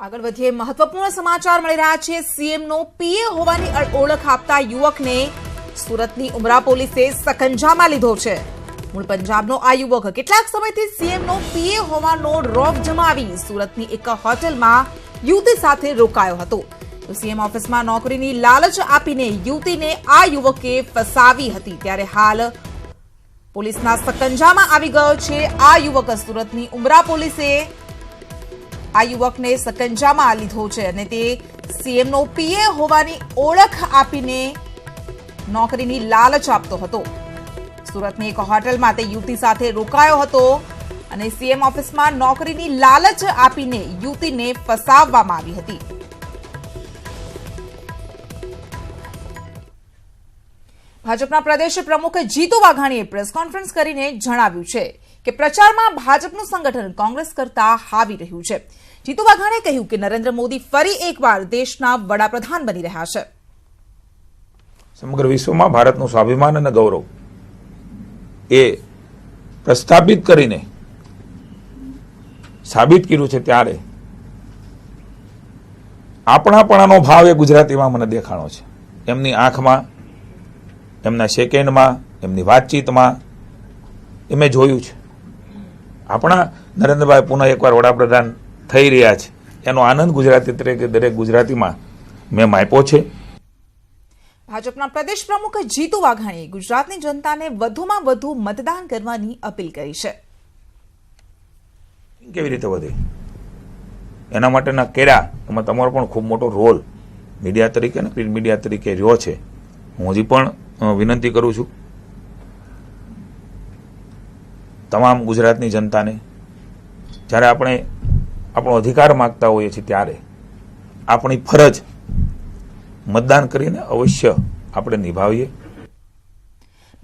આગળ વધીએ, મહત્વપૂર્ણ સમાચાર મળી રહ્યા છે. સીએમનો પીએ હોવાની ઓળખ આપતા યુવકને સુરતની ઉમરા પોલીસે સકંજામાં લીધો છે. મૂળ પંજાબનો આ યુવક કેટલાક સમયથી સીએમનો પીએ હોવાનો રોફ જમાવી સુરતની એક હોટેલમાં યુવતી સાથે રોકાયો હતો. સીએમ ઓફિસમાં નોકરીની લાલચ આપીને યુવતીને આ યુવકે ફસાવી હતી. ત્યારે હાલ પોલીસના સકંજામાં આવી ગયો છે. આ યુવક સુરતની ઉમરા પોલીસે આ યુવકને સકંજામાં લીધો છે અને તે સીએમનો પીએ હોવાની ઓળખ આપીને નોકરીની લાલચ આપતો હતો. સુરતની એક હોટલમાં તે યુવતી સાથે રોકાયો હતો અને સીએમ ઓફિસમાં નોકરીની લાલચ આપીને યુવતીને ફસાવવામાં આવી હતી. ભાજપના પ્રદેશ પ્રમુખ જીતુ વાઘાણીએ પ્રેસ કોન્ફરન્સ કરીને જણાવ્યું છે કે પ્રચારમાં ભાજપનું સંગઠન કોંગ્રેસ કરતા હાવી રહ્યું છે. જીતુ વાઘાણીએ કહ્યું કે નરેન્દ્ર મોદી ફરી એકવાર દેશના વડાપ્રધાન બની રહ્યા છે. સમગ્ર વિશ્વમાં ભારતનું સ્વાભિમાન અને ગૌરવ એ પ્રસ્થાપિત કરીને સાબિત કર્યું છે ત્યારે આપણાપણાનો ભાવ એ ગુજરાતીમાં મને દેખાણો છે. એમની આંખમાં એમના સેકન્ડમાં એમની વાતચીતમાં એ મેં જોયું છે. આપણા નરેન્દ્રભાઈ પુનઃ એકવાર વડાપ્રધાન થઈ રહ્યા છે. એનો આનંદ ગુજરાતી તરીકે દરેક ગુજરાતીમાં મેં માપ્યો છે. ભાજપના પ્રદેશ પ્રમુખ જીતુ વાઘાણીએ ગુજરાતની જનતાને વધુમાં વધુ મતદાન કરવાની અપીલ કરી છે. કેવી રીતે વધે? એના માટેના કેળા એમાં તમારો પણ ખૂબ મોટો રોલ મીડિયા તરીકે અને પ્રિન્ટ મીડિયા તરીકે રહ્યો છે. હું હજી પણ વિનંતી કરું છું. તમામ ગુજરાતની જનતાને, જ્યારે આપણે આપણો અધિકાર માગતા હોઈએ છીએ ત્યારે આપણી ફરજ મતદાન કરીને અવશ્ય આપણે નિભાવીએ.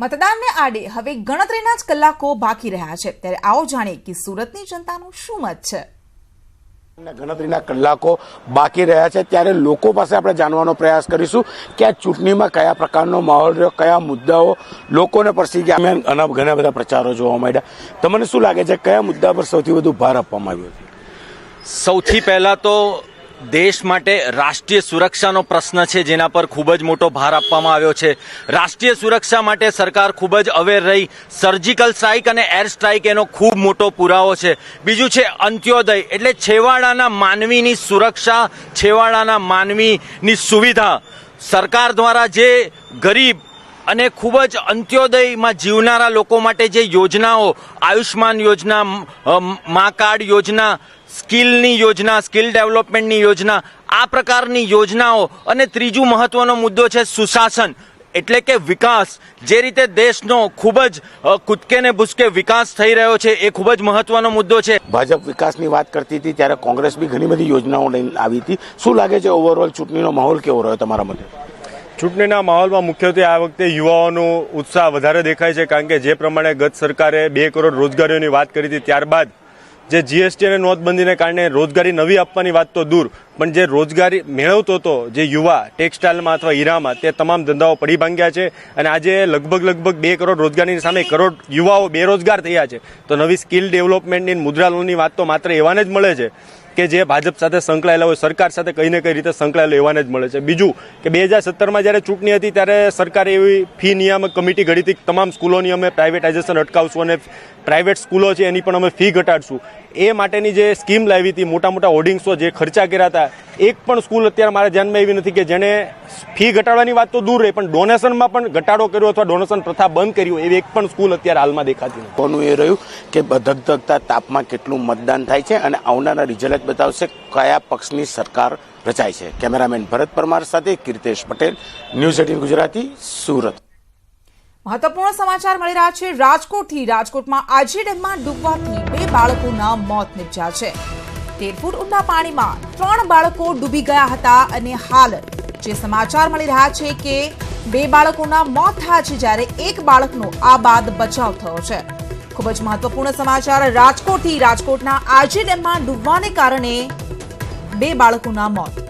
મતદાનને આડે હવે ગણતરીના જ કલાકો બાકી રહ્યા છે. ત્યારે આવો જાણીએ કે સુરતની જનતાનું શું મત છે. ગણતરીના કલાકો બાકી રહ્યા છે. ત્યારે લોકો પાસે આપણે જાણવાનો પ્રયાસ કરીશું કે આ ચૂંટણીમાં કયા પ્રકારનો માહોલ રહ્યો, કયા મુદ્દાઓ લોકોને પરસી ગયા. ઘણા ઘણા બધા પ્રચારો જોવા મળ્યા તમને શું લાગે છે, કયા મુદ્દા પર સૌથી વધુ ભાર આપવામાં આવ્યો છે? સૌથી પહેલા તો દેશ માટે રાષ્ટ્રીય સુરક્ષાનો પ્રશ્ન છે, જેના પર ખૂબ જ મોટો ભાર આપવામાં આવ્યો છે. રાષ્ટ્રીય સુરક્ષા માટે સરકાર ખૂબ જ અવેર રહી. સર્જિકલ સ્ટ્રાઇક અને એર સ્ટ્રાઇક એનો ખૂબ મોટો પુરાવો છે. બીજું છે અંત્યોદય, એટલે છેવાડાના માનવીની સુરક્ષા, છેવાડાના માનવીની સુવિધા. સરકાર દ્વારા જે ગરીબ અને ખૂબ જ અંત્યોદયમાં જીવનારા લોકો માટે જે યોજનાઓ, આયુષ્માન યોજના મા કાર્ડ યોજના સ્કિલની યોજના સ્કિલ ડેવલપમેન્ટની યોજના આ પ્રકારની યોજનાઓ અને ત્રીજું મહત્વનો મુદ્દો છે સુશાસન. એટલે કે વિકાસ. જે રીતે દેશનો ખૂબ જ કૂદકે ને ભૂસકે વિકાસ થઈ રહ્યો છે એ ખૂબ જ મહત્વનો મુદ્દો છે. ભાજપ વિકાસની વાત કરતી હતી ત્યારે કોંગ્રેસ બી ઘણી બધી યોજનાઓ લઈને આવી હતી. શું લાગે છે ઓવરઓલ ચૂંટણીનો માહોલ કેવો રહ્યો તમારા મતે? ચૂંટણીના માહોલમાં મુખ્યત્વે આ વખતે યુવાઓનો ઉત્સાહ વધારે દેખાય છે કારણ કે જે પ્રમાણે ગત સરકારે બે કરોડ રોજગારીઓની વાત કરી હતી ત્યારબાદ જે જીએસટી અને નોટબંધીને કારણે રોજગારી નવી આપવાની વાત તો દૂર, પણ જે રોજગારી મેળવતો હતો જે યુવા, ટેક્સટાઇલમાં અથવા હીરામાં, તે તમામ ધંધાઓ પડી ભાંગ્યા છે અને આજે લગભગ લગભગ બે કરોડ રોજગારીની સામે કરોડ યુવાઓ બેરોજગાર થયા છે. તો નવી સ્કિલ ડેવલપમેન્ટની મુદ્રા લોનની વાત તો માત્ર એવાને જ મળે છે. કે જે ભાજપ સાથે સંકળાયેલા હોય, સરકાર સાથે કઈ ને કઈ રીતે સંકળાયેલા એવાને જ મળે છે. બીજું કે બે હજાર સત્તરમાં જ્યારે ચૂંટણી હતી ત્યારે સરકારે એવી ફી નિયામક કમિટી ઘડી હતી તમામ સ્કૂલોની અમે પ્રાઇવેટાઇઝેશન અટકાવશું અને પ્રાઇવેટ સ્કૂલો છે એની પણ અમે ફી ઘટાડશું. એ માટેની જે સ્કીમ લાવી હતી મોટા મોટા હોર્ડિંગ્સો જે ખર્ચા કર્યા હતા, એક પણ સ્કૂલ અત્યારે મારા ધ્યાનમાં એવી નથી કે જેણે ફી ઘટાડવાની વાત તો દૂર રહી, પણ ડોનેશનમાં પણ ઘટાડો કર્યો અથવા ડોનેશન પ્રથા બંધ કર્યું એવી એક પણ સ્કૂલ અત્યારે હાલમાં દેખાતી નથી. કોનું એ રહ્યું કે ધગધગતા તાપમાં કેટલું મતદાન થાય છે અને આવનારા રિઝલ્ટ બતાવશે કયા પક્ષની સરકાર રચાય છે. કેમેરામેન ભરત પરમાર સાથે કીર્તેશ પટેલ, ન્યૂઝ એટીન ગુજરાતી, સુરત. મહત્વપૂર્ણ સમાચાર મળી રહ્યા છે રાજકોટથી. રાજકોટમાં આજી ડેમમાં ડૂબવાથી બે બાળકોના મોત નિપજ્યા છે. તેર ફૂટ ઊંડા પાણીમાં ત્રણ બાળકો ડૂબી ગયા હતા અને હાલ જે સમાચાર મળી રહ્યા છે કે બે બાળકોના મોત થયા છે જ્યારે એક બાળકનો આ બાદ બચાવ થયો છે. ખૂબ જ મહત્વપૂર્ણ સમાચાર રાજકોટથી. રાજકોટના આજી ડેમમાં ડૂબવાને કારણે બે બાળકોના મોત